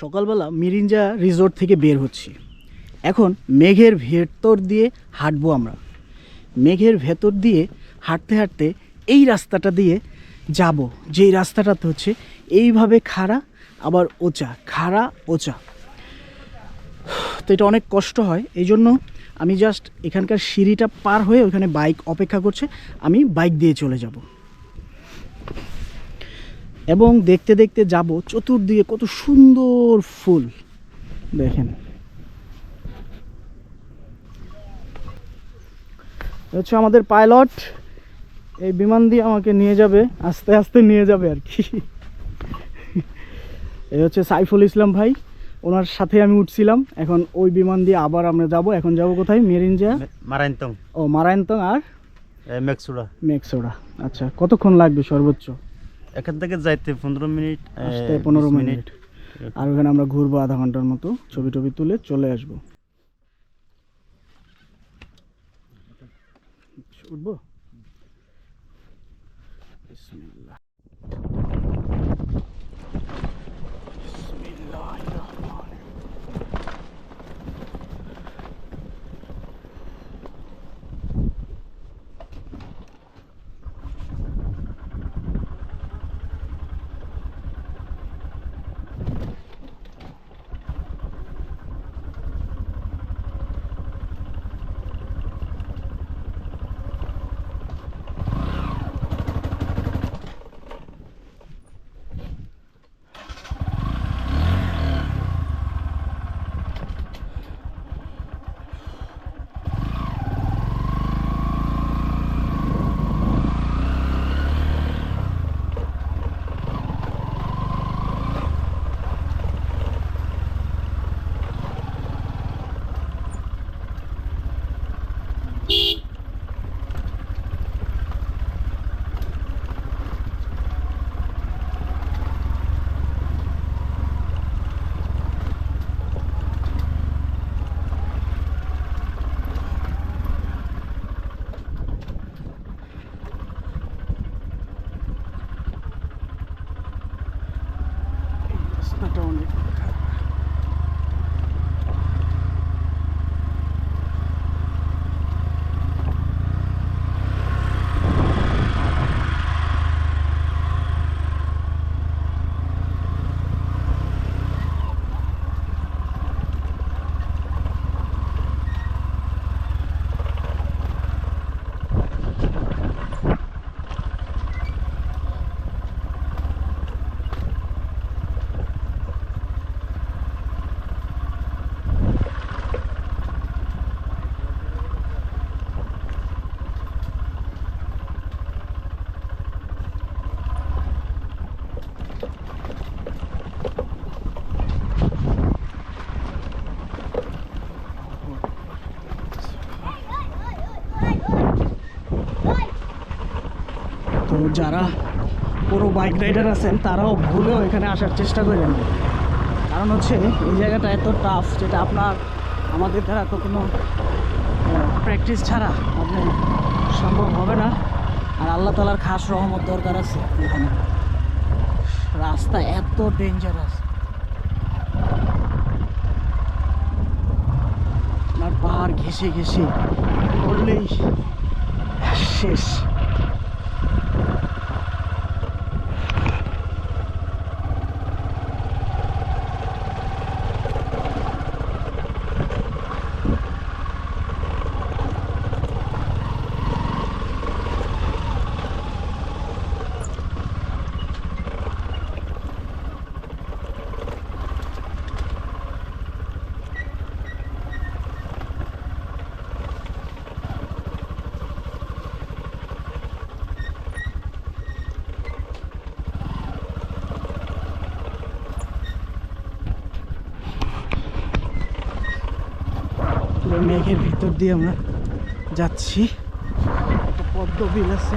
সকালবেলা মিরিঞ্জা রিসোর্ট থেকে বের হচ্ছি। এখন মেঘের ভেতর দিয়ে হাঁটবো আমরা। মেঘের ভেতর দিয়ে হাঁটতে হাঁটতে এই রাস্তাটা দিয়ে যাব। যেই রাস্তাটাতে হচ্ছে এইভাবে খাড়া, আবার ওচা, খাড়া, ওচা। তো এটা অনেক কষ্ট হয়। এই জন্য আমি জাস্ট এখানকার সিঁড়িটা পার হয়ে ওখানে বাইক অপেক্ষা করছে। আমি বাইক দিয়ে চলে যাব। এবং দেখতে দেখতে যাব চতুর্দিকে কত সুন্দর ফুল। দেখেন। হচ্ছে আমাদের পাইলট। এই বিমান দিয়ে আমাকে নিয়ে যাবে আস্তে আস্তে নিয়ে যাবে আর কি। এই হচ্ছে সাইফুল ইসলাম ভাই ওনার সাথে আমি উঠছিলাম। এখন ওই বিমান দিয়ে আবার আমরা যাব। এখন যাব কোথায়? মেরিনজা? মারাইন্তং। ও মারায়ন্তং আর? মেক্সুড়া মেক্সোড়া আচ্ছা কতক্ষণ লাগবে সর্বোচ্চ? এখান থেকে যাইতে পনেরো মিনিট আসতে পনেরো মিনিট। আর ওখানে আমরা ঘুরবো আধা ঘণ্টার মতো ছবি টবি তুলে চলে আসব। উঠবো? যারা পুরো বাইক রাইডার আছেন, তারাও ভুলেও এখানে আসার চেষ্টা করেন। কারণ হচ্ছে, এই জায়গাটা এত টাফ যেটা আপনার, আমাদের দ্বারা কোনো প্র্যাকটিস ছাড়া আপনি সম্ভব হবে না। আর আল্লাহ তালার খাস রহমত দরকার আছে এখানে। রাস্তা এত ডেঞ্জারাস আপনার পাহাড় ঘেসে ঘেসে পড়লেই শেষ পুরো মেঘের ভিতর দিয়ে আমরা যাচ্ছি। পদ্ম বিল আছে।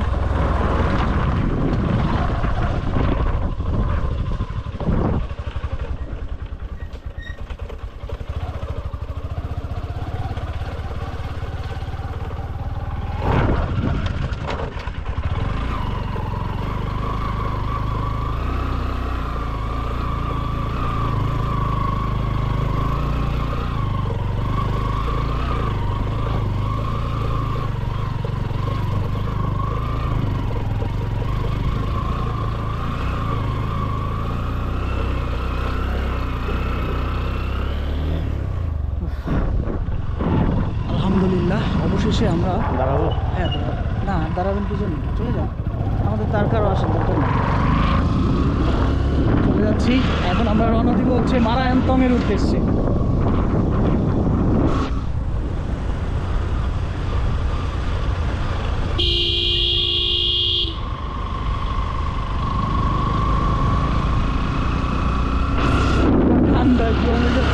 শেষে আমরা দাঁড়াবো? হ্যাঁ না দাঁড়াবেন কিছু না চলে যান। আমাদের তার কারও আসার দরকার নেই চলে যাচ্ছি। এখন আমরা রওনা দিব হচ্ছে মারায়ন্তমের উদ্দেশ্যে ঠান্ডা গরমে যে-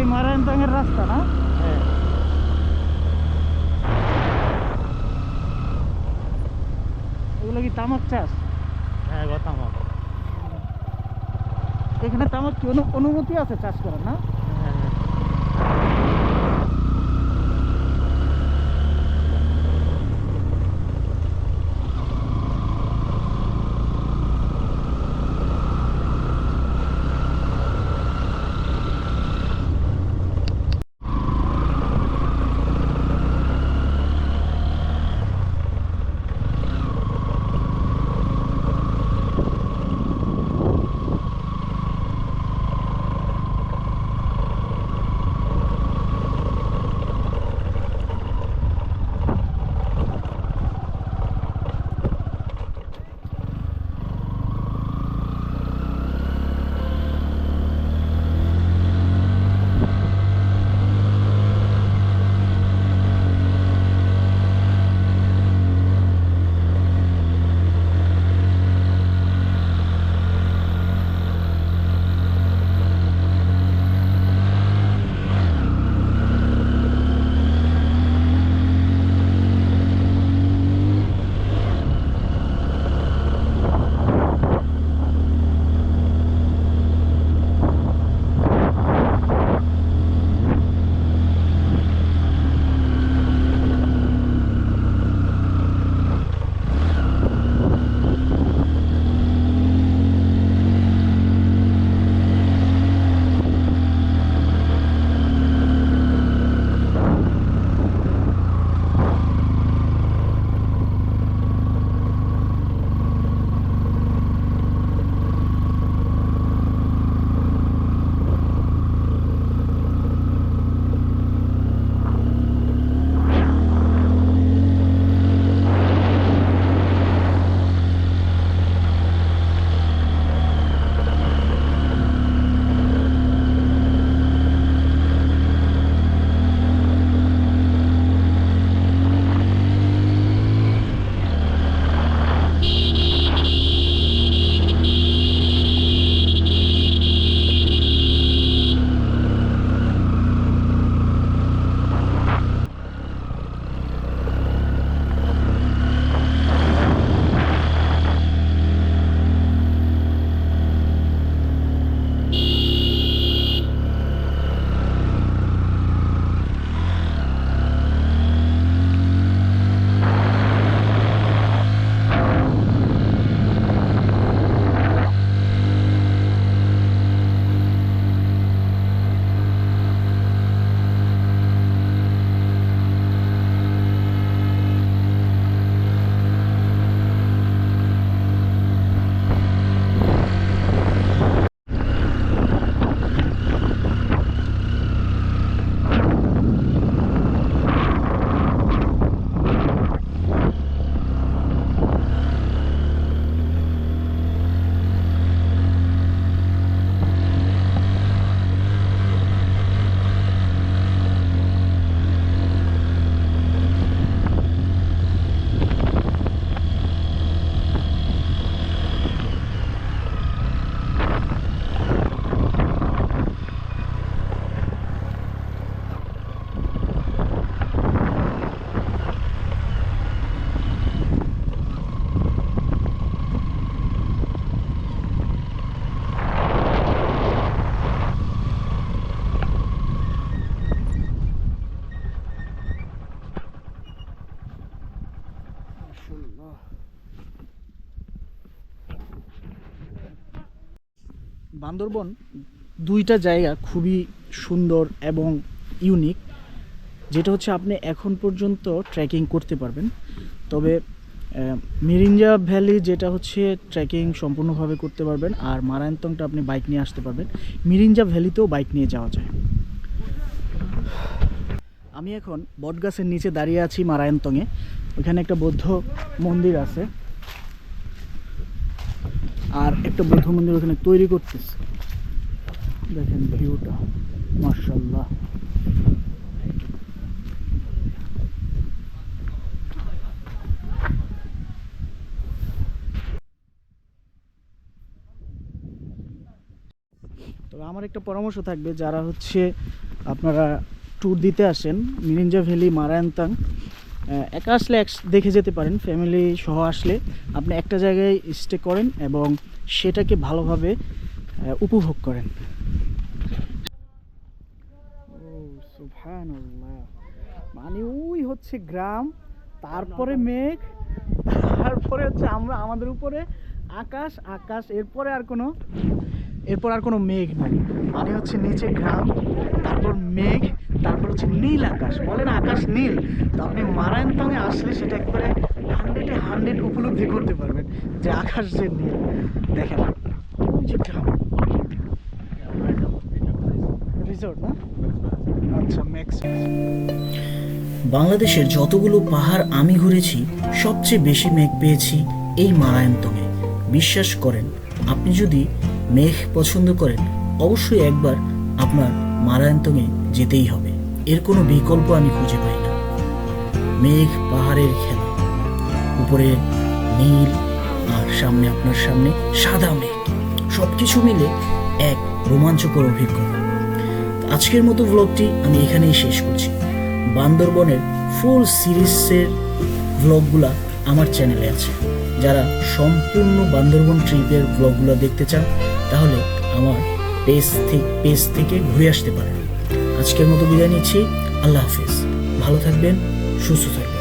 এটাই মারায়ন্তমের রাস্তা না? হ্যাঁ। এগুলো কি তামাক চাষ? হ্যাঁ গো তামাক। এখানে তামাক কি অনু- অনুমতি আছে চাষ করার না? হ্যাঁ। বান্দরবন দুইটা জায়গা খুবই সুন্দর এবং ইউনিক যেটা হচ্ছে আপনি এখন পর্যন্ত ট্রেকিং করতে পারবেন। তবে মিরিঞ্জা ভ্যালি যেটা হচ্ছে ট্রেকিং সম্পূর্ণভাবে করতে পারবেন, আর মারায়ন্তংটা আপনি বাইক নিয়ে আসতে পারবেন। মিরিঞ্জা ভ্যালিতেও বাইক নিয়ে যাওয়া যায়। আমি এখন বটগাছের নিচে দাঁড়িয়ে আছি মারায়ন্তংয়ে ওখানে একটা বৌদ্ধ মন্দির আছে। আর একটা বৌদ্ধ মন্দির ওখানে তৈরি করতেছে। দেখেন ভিউটা মার্শাল্লাহ তবে আমার একটা পরামর্শ থাকবে, যারা হচ্ছে আপনারা ট্যুর দিতে আসেন, মিরিঞ্জা ভ্যালি, মারায়ন্তাং একা আসলে এক দেখে যেতে পারেন ফ্যামিলি সহ আসলে আপনি একটা জায়গায় স্টে করেন এবং সেটাকে ভালোভাবে উপভোগ করেন। মানে ওই হচ্ছে গ্রাম তারপরে মেঘ তারপরে হচ্ছে আমরা আমাদের উপরে আকাশ আকাশ এরপরে আর কোনো এরপর আর কোনো মেঘ নাই। মানে হচ্ছে নিচে গ্রাম, তারপর মেঘ, তারপর হচ্ছে নীল আকাশ। বলেন আকাশ নীল, তো আপনি মারায়ন্তনে আসলে সেটা একবারে হান্ড্রেডে হান্ড্রেড উপলব্ধি করতে পারবেন যে আকাশ যে নীল। দেখেন গ্রাম। না? আচ্ছা বাংলাদেশের যতগুলো পাহাড় আমি ঘুরেছি, সবচেয়ে বেশি মেঘ পেয়েছি এই মারায়ন্তমে বিশ্বাস করেন, আপনি যদি মেঘ পছন্দ করেন, অবশ্যই একবার আপনার মারায়ন্তমে যেতেই হবে। এর কোনো বিকল্প আমি খুঁজে পাই না। মেঘ পাহাড়ের খেলা। উপরে নীল আর সামনে আপনার সামনে সাদা মেঘ। সব কিছু মিলে এক রোমাঞ্চকর অভিজ্ঞতা। আজকের মতো ব্লগটি আমি এখানেই শেষ করছি। বান্দরবনের ফুল সিরিজের ব্লগগুলা আমার চ্যানেলে আছে। যারা সম্পূর্ণ বান্দরবন ট্রিপের ব্লগগুলো দেখতে চান, তাহলে আমার পেজ থেকে পেজ থেকে ঘুরে আসতে পারেন। আজকের মতো বিদায় নিচ্ছি। আল্লাহ হাফিজ। ভালো থাকবেন, সুস্থ থাকবেন।